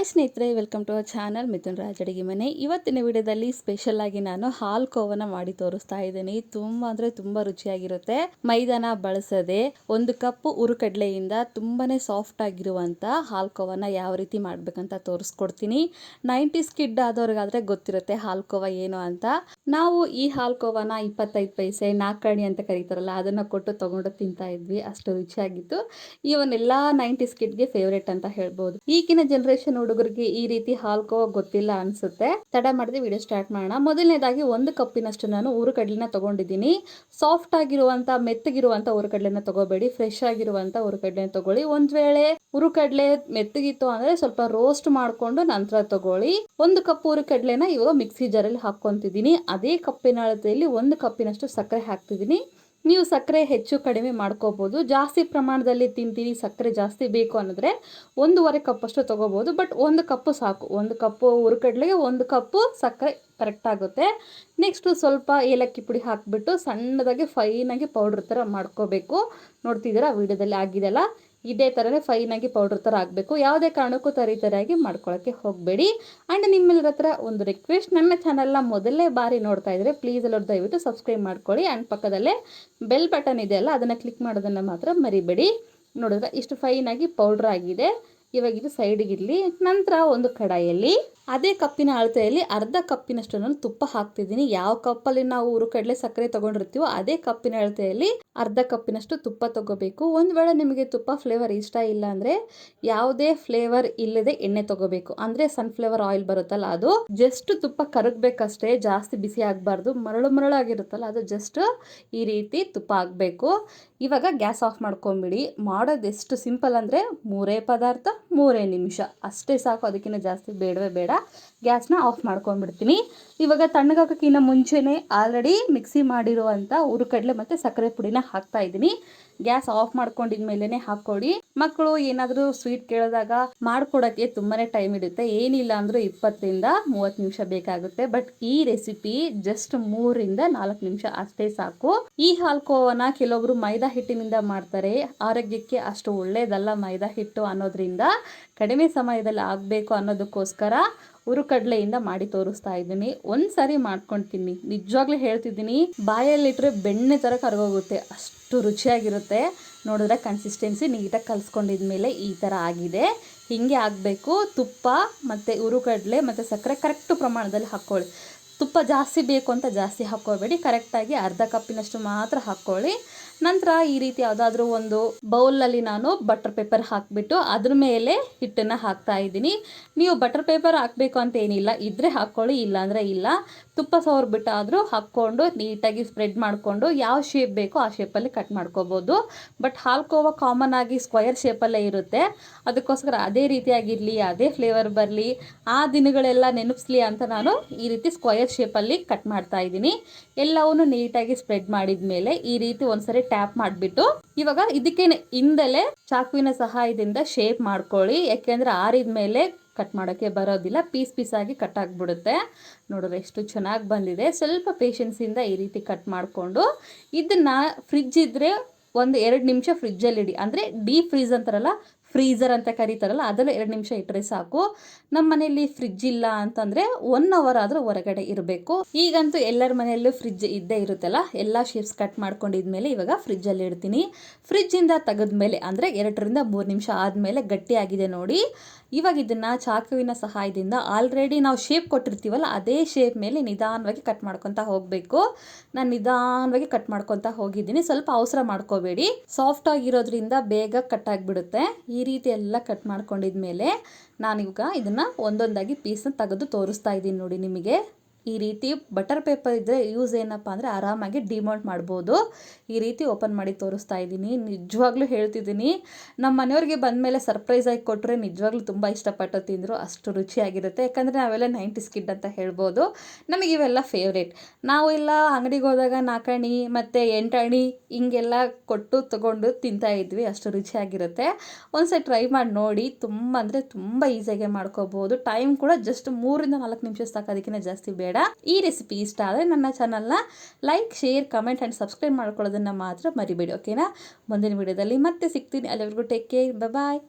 Hi ಸ್ನೇಹಿತರೆ, welcome to our channel Mithun Raj ಅಡಿಗೆ ಮನೆ. ಇವತ್ತಿನ ವಿಡಿಯೋದಲ್ಲಿ ಸ್ಪೆಷಲ್ ಆಗಿ ನಾನು ಹಾಲ್ ಕೋವನ ಮಾಡಿ ತೋರಿಸ್ತಾ ಇದ್ದೀನಿ. ತುಂಬ ಅಂದ್ರೆ ತುಂಬಾ ರುಚಿಯಾಗಿರುತ್ತೆ. ಮೈದಾನ ಬಳಸದೆ ಒಂದು ಕಪ್ ಉರುಕಡ್ಲೆಯಿಂದ ತುಂಬಾನೇ ಸಾಫ್ಟ್ ಆಗಿರುವಂತ ಹಾಲ್ ಕೋವನ ಯಾವ ರೀತಿ ಮಾಡ್ಬೇಕಂತ ತೋರಿಸ್ಕೊಡ್ತೀನಿ. ನೈಂಟಿ ಸ್ಕಿಡ್ ಆದವ್ರಿಗಾದ್ರೆ ಗೊತ್ತಿರುತ್ತೆ ಹಾಲ್ ಕೋವ ಏನು ಅಂತ. ನಾವು ಈ ಹಾಲ್ ಕೋವನ ಇಪ್ಪತ್ತೈದು ಪೈಸೆ ನಾಲ್ಕಣಿ ಅಂತ ಕರೀತಾರಲ್ಲ, ಅದನ್ನ ಕೊಟ್ಟು ತಗೊಂಡು ತಿಂತಾ ಇದ್ವಿ. ಅಷ್ಟು ರುಚಿಯಾಗಿತ್ತು. ಇವನ್ನೆಲ್ಲ ನೈಂಟಿ ಸ್ಕಿಡ್ಗೆ ಫೇವ್ರೇಟ್ ಅಂತ ಹೇಳ್ಬೋದು. ಈಗಿನ ಜನರೇಷನ್ ಹುಡುಗರಿಗೆ ಈ ರೀತಿ ಹಾಲ್ಕೋ ಗೊತ್ತಿಲ್ಲ ಅನ್ಸುತ್ತೆ. ತಡ ಮಾಡಿದ್ರೆ ವಿಡಿಯೋ ಸ್ಟಾರ್ಟ್ ಮಾಡೋಣ. ಮೊದಲನೇದಾಗಿ ಒಂದು ಕಪ್ಪಿನಷ್ಟು ನಾನು ಊರುಕಡ್ಲಿನ ತಗೊಂಡಿದ್ದೀನಿ. ಸಾಫ್ಟ್ ಆಗಿರುವಂತ, ಮೆತ್ತಗಿರುವಂತ ಊರುಕಡ್ಲೆನ ತಗೋಬೇಡಿ. ಫ್ರೆಶ್ ಆಗಿರುವಂತ ಹುರುಗಡ್ಲೆನ ತಗೊಳ್ಳಿ. ಒಂದ್ ವೇಳೆ ಉರುಕಡ್ಲೆ ಮೆತ್ತಗಿತ್ತು ಅಂದ್ರೆ ಸ್ವಲ್ಪ ರೋಸ್ಟ್ ಮಾಡ್ಕೊಂಡು ನಂತರ ತಗೊಳ್ಳಿ. ಒಂದು ಕಪ್ ಉರುಕಡ್ಲೆನ ಇವಾಗ ಮಿಕ್ಸಿ ಜಾರಲ್ಲಿ ಹಾಕೊಂತಿದ್ದೀನಿ ಅದೇ ಕಪ್ಪಿನ ಅಳತೆಯಲ್ಲಿ ಒಂದು ಕಪ್ಪಿನಷ್ಟು ಸಕ್ಕರೆ ಹಾಕ್ತಿದ್ದೀನಿ. ನೀವು ಸಕ್ಕರೆ ಹೆಚ್ಚು ಕಡಿಮೆ ಮಾಡ್ಕೋಬೋದು. ಜಾಸ್ತಿ ಪ್ರಮಾಣದಲ್ಲಿ ತಿಂತೀನಿ ಸಕ್ಕರೆ ಜಾಸ್ತಿ ಬೇಕು ಅನ್ನೋದ್ರೆ ಒಂದೂವರೆ ಕಪ್ಪಷ್ಟು ತೊಗೋಬೋದು. ಬಟ್ ಒಂದು ಕಪ್ಪು ಸಾಕು. ಒಂದು ಕಪ್ಪು ಹುರ್ಗಡ್ಲೆಗೆ ಒಂದು ಕಪ್ಪು ಸಕ್ಕರೆ ಕರೆಕ್ಟ್ ಆಗುತ್ತೆ. ನೆಕ್ಸ್ಟು ಸ್ವಲ್ಪ ಏಲಕ್ಕಿ ಪುಡಿ ಹಾಕಿಬಿಟ್ಟು ಸಣ್ಣದಾಗಿ, ಫೈನಾಗಿ ಪೌಡ್ರ್ ಥರ ಮಾಡ್ಕೋಬೇಕು. ನೋಡ್ತಿದ್ದೀರಾ? ವೀಡಿಯೋದಲ್ಲಿ ಆಗಿದೆಲ್ಲ. ಇದೇ ಥರನೇ ಫೈನಾಗಿ ಪೌಡ್ರ್ ಥರ ಆಗಬೇಕು. ಯಾವುದೇ ಕಾರಣಕ್ಕೂ ತರಿ ತರಿಯಾಗಿ ಮಾಡ್ಕೊಳ್ಳೋಕ್ಕೆ ಹೋಗಬೇಡಿ. ಆ್ಯಂಡ್ ನಿಮ್ಮೆಲ್ಲರ ಹತ್ರ ಒಂದು ರಿಕ್ವೆಸ್ಟ್ ನನ್ನ ಚಾನಲ್ನ ಮೊದಲನೇ ಬಾರಿ ನೋಡ್ತಾ ಇದ್ದರೆ ಪ್ಲೀಸ್ ಎಲ್ಲರೂ ದಯವಿಟ್ಟು ಸಬ್ಸ್ಕ್ರೈಬ್ ಮಾಡ್ಕೊಳ್ಳಿ. ಆ್ಯಂಡ್ ಪಕ್ಕದಲ್ಲೇ ಬೆಲ್ ಬಟನ್ ಇದೆ ಅಲ್ಲ ಅದನ್ನು ಕ್ಲಿಕ್ ಮಾಡೋದನ್ನು ಮಾತ್ರ ಮರಿಬೇಡಿ. ನೋಡಿದ್ರೆ ಇಷ್ಟು ಫೈನಾಗಿ ಪೌಡ್ರ್ ಆಗಿದೆ. ಇವಾಗ ಇದು ಸೈಡಿಗಿರಲಿ ನಂತರ ಒಂದು ಕಡಾಯಲ್ಲಿ ಅದೇ ಕಪ್ಪಿನ ಅಳತೆಯಲ್ಲಿ ಅರ್ಧ ಕಪ್ಪಿನಷ್ಟು ನಾನು ತುಪ್ಪ ಹಾಕ್ತಿದ್ದೀನಿ. ಯಾವ ಕಪ್ಪಲ್ಲಿ ನಾವು ಕಡಲೆ ಸಕ್ಕರೆ ತಗೊಂಡಿರ್ತೀವೋ ಅದೇ ಕಪ್ಪಿನ ಅಳತೆಯಲ್ಲಿ ಅರ್ಧ ಕಪ್ಪಿನಷ್ಟು ತುಪ್ಪ ತಗೋಬೇಕು. ಒಂದು ವೇಳೆ ನಿಮಗೆ ತುಪ್ಪ ಫ್ಲೇವರ್ ಇಷ್ಟ ಇಲ್ಲ ಅಂದರೆ ಯಾವುದೇ ಫ್ಲೇವರ್ ಇಲ್ಲದೆ ಎಣ್ಣೆ ತಗೋಬೇಕು. ಅಂದರೆ ಸನ್ಫ್ಲೇವರ್ ಆಯಿಲ್ ಬರುತ್ತಲ್ಲ ಅದು. ಜಸ್ಟ್ ತುಪ್ಪ ಕರಗಬೇಕಷ್ಟೇ, ಜಾಸ್ತಿ ಬಿಸಿ ಆಗಬಾರ್ದು. ಮರಳು ಮರಳಾಗಿರುತ್ತಲ್ಲ ಅದು ಜಸ್ಟ್ ಈ ರೀತಿ ತುಪ್ಪ ಹಾಕಬೇಕು. ಇವಾಗ ಗ್ಯಾಸ್ ಆಫ್ ಮಾಡ್ಕೊಂಬಿಡಿ. ಮಾಡೋದು ಎಷ್ಟು ಸಿಂಪಲ್ ಅಂದರೆ ಮೂರೇ ಪದಾರ್ಥ ಮೂರೇ ನಿಮಿಷ. ಅಷ್ಟೇ ಸಾಕು ಅದಕ್ಕಿಂತ ಜಾಸ್ತಿ ಬೇಡವೇ ಬೇಡ. ಗ್ಯಾಸ್ನ ಆಫ್ ಮಾಡ್ಕೊಂಡ್ಬಿಡ್ತೀನಿ. ಇವಾಗ ತಣ್ಣಗಾಕೋಕ್ಕಿಂತ ಮುಂಚೆನೇ ಆಲ್ರೆಡಿ ಮಿಕ್ಸಿ ಮಾಡಿರುವಂಥ ಉರುಕಡಲೆ ಮತ್ತು ಸಕ್ಕರೆ ಪುಡಿನ ಹಾಕ್ತಾ ಇದ್ದೀನಿ. ಗ್ಯಾಸ್ ಆಫ್ ಮಾಡ್ಕೊಂಡಿದ ಮೇಲೆನೆ ಹಾಕ್ಕೊಡಿ. ಮಕ್ಕಳು ಏನಾದರೂ ಸ್ವೀಟ್ ಕೇಳಿದಾಗ ಮಾಡ್ಕೊಡಕ್ಕೆ ತುಂಬಾನೇ ಟೈಮ್ ಇರುತ್ತೆ ಏನಿಲ್ಲ ಅಂದರೂ ಇಪ್ಪತ್ತರಿಂದ ಮೂವತ್ತು ನಿಮಿಷ ಬೇಕಾಗುತ್ತೆ. ಬಟ್ ಈ ರೆಸಿಪಿ ಜಸ್ಟ್ ಮೂರಿಂದ ನಾಲ್ಕು ನಿಮಿಷ ಅಷ್ಟೇ ಸಾಕು. ಈ ಹಾಲ್ಕೋವನ ಕೆಲವೊಬ್ರು ಮೈದಾ ಹಿಟ್ಟಿನಿಂದ ಮಾಡ್ತಾರೆ. ಆರೋಗ್ಯಕ್ಕೆ ಅಷ್ಟು ಒಳ್ಳೇದಲ್ಲ ಮೈದಾ ಹಿಟ್ಟು ಅನ್ನೋದ್ರಿಂದ. ಕಡಿಮೆ ಸಮಯದಲ್ಲಿ ಆಗಬೇಕು ಅನ್ನೋದಕ್ಕೋಸ್ಕರ ಉರುಕಡ್ಲೆಯಿಂದ ಮಾಡಿ ತೋರಿಸ್ತಾ ಇದ್ದೀನಿ. ಒಂದ್ಸರಿ ಸಾರಿ ಮಾಡ್ಕೊಳ್ತೀನಿ ನಿಜವಾಗ್ಲೂ ಹೇಳ್ತಿದ್ದೀನಿ ಬಾಯಲ್ಲಿಟ್ಟರೆ ಬೆಣ್ಣೆ ಥರ ಕರಗೋಗುತ್ತೆ. ಅಷ್ಟು ರುಚಿಯಾಗಿರುತ್ತೆ. ನೋಡಿದ್ರೆ ಕನ್ಸಿಸ್ಟೆನ್ಸಿ ನೀಟಾಗಿ ಕಲಿಸ್ಕೊಂಡಿದ್ಮೇಲೆ ಈ ಥರ ಆಗಿದೆ. ಹೀಗೆ ಆಗಬೇಕು. ತುಪ್ಪ ಮತ್ತು ಹುರುಕಡ್ಲೆ ಮತ್ತು ಸಕ್ಕರೆ ಕರೆಕ್ಟ್ ಪ್ರಮಾಣದಲ್ಲಿ ಹಾಕ್ಕೊಳ್ಳಿ. ತುಪ್ಪ ಜಾಸ್ತಿ ಬೇಕು ಅಂತ ಜಾಸ್ತಿ ಹಾಕ್ಕೋಬೇಡಿ ಕರೆಕ್ಟಾಗಿ ಅರ್ಧ ಕಪ್ಪಿನಷ್ಟು ಮಾತ್ರ ಹಾಕ್ಕೊಳ್ಳಿ. ನಂತರ ಈ ರೀತಿ ಯಾವುದಾದ್ರೂ ಒಂದು ಬೌಲಲ್ಲಿ ನಾನು ಬಟರ್ ಪೇಪರ್ ಹಾಕಿಬಿಟ್ಟು ಅದ್ರ ಮೇಲೆ ಹಿಟ್ಟನ್ನು ಹಾಕ್ತಾ ಇದ್ದೀನಿ. ನೀವು ಬಟರ್ ಪೇಪರ್ ಹಾಕಬೇಕು ಅಂತ ಏನಿಲ್ಲ. ಇದ್ದರೆ ಹಾಕ್ಕೊಳ್ಳಿ, ಇಲ್ಲಾಂದರೆ ಇಲ್ಲ. ತುಪ್ಪ ಸವರ್ಬಿಟ್ಟು ಆದರೂ ಹಾಕ್ಕೊಂಡು ನೀಟಾಗಿ ಸ್ಪ್ರೆಡ್ ಮಾಡಿಕೊಂಡು ಯಾವ ಶೇಪ್ ಬೇಕೋ ಆ ಶೇಪಲ್ಲಿ ಕಟ್ ಮಾಡ್ಕೋಬೋದು. ಬಟ್ ಹಾಲ್ಕೋವ ಕಾಮನ್ ಆಗಿ ಸ್ಕ್ವಯರ್ ಶೇಪಲ್ಲೇ ಇರುತ್ತೆ. ಅದಕ್ಕೋಸ್ಕರ ಅದೇ ರೀತಿಯಾಗಿರಲಿ, ಅದೇ ಫ್ಲೇವರ್ ಬರಲಿ, ಆ ದಿನಗಳೆಲ್ಲ ನೆನಪಿಸ್ಲಿ ಅಂತ ನಾನು ಈ ರೀತಿ ಸ್ಕ್ವಯರ್ ಶೇಪಲ್ಲಿ ಕಟ್ ಮಾಡ್ತಾ ಇದ್ದೀನಿ. ಎಲ್ಲವನ್ನು ನೀಟಾಗಿ ಸ್ಪ್ರೆಡ್ ಮಾಡಿದ ಮೇಲೆ ಈ ರೀತಿ ಒಂದ್ಸರಿ ಟ್ಯಾಪ್ ಮಾಡಿಬಿಟ್ಟು ಇವಾಗ ಇದಕ್ಕೆ ಹಿಂದಲೇ ಚಾಕುವಿನ ಸಹಾಯದಿಂದ ಶೇಪ್ ಮಾಡ್ಕೊಳ್ಳಿ. ಯಾಕೆಂದ್ರೆ ಆರಿದ ಮೇಲೆ ಕಟ್ ಮಾಡೋಕ್ಕೆ ಬರೋದಿಲ್ಲ. ಪೀಸ್ ಪೀಸ್ ಆಗಿ ಕಟ್ ಆಗಿಬಿಡುತ್ತೆ. ನೋಡಿದ್ರೆ ಎಷ್ಟು ಚೆನ್ನಾಗಿ ಬಂದಿದೆ. ಸ್ವಲ್ಪ ಪೇಷನ್ಸಿಂದ ಈ ರೀತಿ ಕಟ್ ಮಾಡಿಕೊಂಡು ಇದನ್ನ ಫ್ರಿಜ್ ಇದ್ದರೆ ಒಂದು ಎರಡು ನಿಮಿಷ ಫ್ರಿಜ್ಜಲ್ಲಿ ಇಡಿ. ಅಂದರೆ ಡೀಪ್ ಫ್ರೀಜ್ ಅಂತಾರಲ್ಲ ಫ್ರೀಝರ್ ಅಂತ ಕರೀತಾರಲ್ಲ, ಅದನ್ನು ಎರಡು ನಿಮಿಷ ಇಟ್ಟರೆ ಸಾಕು. ನಮ್ಮ ಮನೆಯಲ್ಲಿ ಫ್ರಿಜ್ ಇಲ್ಲ ಅಂತಂದರೆ ಒನ್ ಅವರ್ ಆದರೂ ಹೊರಗಡೆ ಇರಬೇಕು. ಈಗಂತೂ ಎಲ್ಲರ ಮನೆಯಲ್ಲೂ ಫ್ರಿಜ್ ಇದ್ದೇ ಇರುತ್ತಲ್ಲ, ಎಲ್ಲ ಶೇಪ್ಸ್ ಕಟ್ ಮಾಡ್ಕೊಂಡಿದ್ಮೇಲೆ ಇವಾಗ ಫ್ರಿಜ್ಜಲ್ಲಿ ಇಡ್ತೀನಿ. ಫ್ರಿಜ್ಜಿಂದ ತೆಗೆದ್ಮೇಲೆ ಅಂದರೆ ಎರಡರಿಂದ ಮೂರು ನಿಮಿಷ ಆದಮೇಲೆ ಗಟ್ಟಿಯಾಗಿದೆ ನೋಡಿ. ಇವಾಗ ಇದನ್ನು ಚಾಕುವಿನ ಸಹಾಯದಿಂದ ಆಲ್ರೆಡಿ ನಾವು ಶೇಪ್ ಕೊಟ್ಟಿರ್ತೀವಲ್ಲ, ಅದೇ ಶೇಪ್ ಮೇಲೆ ನಿಧಾನವಾಗಿ ಕಟ್ ಮಾಡ್ಕೊತಾ ಹೋಗಬೇಕು. ನಾನು ನಿಧಾನವಾಗಿ ಕಟ್ ಮಾಡ್ಕೊತ ಹೋಗಿದ್ದೀನಿ. ಸ್ವಲ್ಪ ಅವಸರ ಮಾಡ್ಕೋಬೇಡಿ. ಸಾಫ್ಟ್ ಆಗಿರೋದ್ರಿಂದ ಬೇಗ ಕಟ್ ಆಗಿಬಿಡುತ್ತೆ. ಈ ರೀತಿ ಎಲ್ಲ ಕಟ್ ಮಾಡ್ಕೊಂಡಿದ್ಮೇಲೆ ನಾನೀಗ ಇದನ್ನು ಒಂದೊಂದಾಗಿ ಪೀಸ್ನ ತೆಗೆದು ತೋರಿಸ್ತಾ ಇದ್ದೀನಿ ನೋಡಿ ನಿಮಗೆ. ಈ ರೀತಿ ಬಟರ್ ಪೇಪರ್ ಇದ್ದರೆ ಯೂಸ್ ಏನಪ್ಪ ಅಂದರೆ ಆರಾಮಾಗಿ ಡಿಮೌಂಟ್ ಮಾಡ್ಬೋದು. ಈ ರೀತಿ ಓಪನ್ ಮಾಡಿ ತೋರಿಸ್ತಾ ಇದ್ದೀನಿ. ನಿಜವಾಗ್ಲೂ ಹೇಳ್ತಿದ್ದೀನಿ. ನಮ್ಮ ಮನೆಯವ್ರಿಗೆ ಸರ್ಪ್ರೈಸ್ ಸರ್ಪ್ರೈಸಾಗಿ ಕೊಟ್ಟರೆ ನಿಜವಾಗ್ಲೂ ತುಂಬ ಇಷ್ಟಪಟ್ಟು ತಿಂದರು. ಅಷ್ಟು ರುಚಿಯಾಗಿರುತ್ತೆ. ಯಾಕಂದರೆ ನಾವೆಲ್ಲ ನೈಂಟಿ ಸ್ಕಿಡ್ ಅಂತ ಹೇಳ್ಬೋದು. ನಮಗೆ ಇವೆಲ್ಲ ಫೇವ್ರೇಟ್ ನಾವು ಇಲ್ಲ ಅಂಗಡಿಗೆ ಹೋದಾಗ ನಾಲ್ಕಣಿ ಮತ್ತು ಎಂಟಣಿ ಹಿಂಗೆಲ್ಲ ಕೊಟ್ಟು ತೊಗೊಂಡು ತಿಂತಾ ಇದ್ವಿ. ಅಷ್ಟು ರುಚಿಯಾಗಿರುತ್ತೆ. ಒಂದ್ಸರಿ ಟ್ರೈ ಮಾಡಿ ನೋಡಿ ತುಂಬ ಅಂದರೆ ತುಂಬ ಈಸಿಯಾಗಿ ಮಾಡ್ಕೋಬೋದು. ಟೈಮ್ ಕೂಡ ಜಸ್ಟ್ ಮೂರಿಂದ ನಾಲ್ಕು ನಿಮಿಷ ಸಾಕು ಅದಕ್ಕಿಂತ ಜಾಸ್ತಿ ಬೇಡ. ಬೇಡ. ಈ ರೆಸಿಪಿ ಇಷ್ಟ ಆದರೆ ನನ್ನ ಚಾನಲ್ನ like share comment and subscribe ಮಾಡ್ಕೊಳ್ಳೋದನ್ನು ಮಾತ್ರ ಮರಿಬೇಡಿ ಓಕೆನಾ ಮುಂದಿನ ವಿಡಿಯೋದಲ್ಲಿ ಮತ್ತೆ ಸಿಗ್ತೀನಿ. ಅಲ್ಲಿವರೆಗೂ ಟೇಕ್ ಕೇರ್ ಬಾಯ್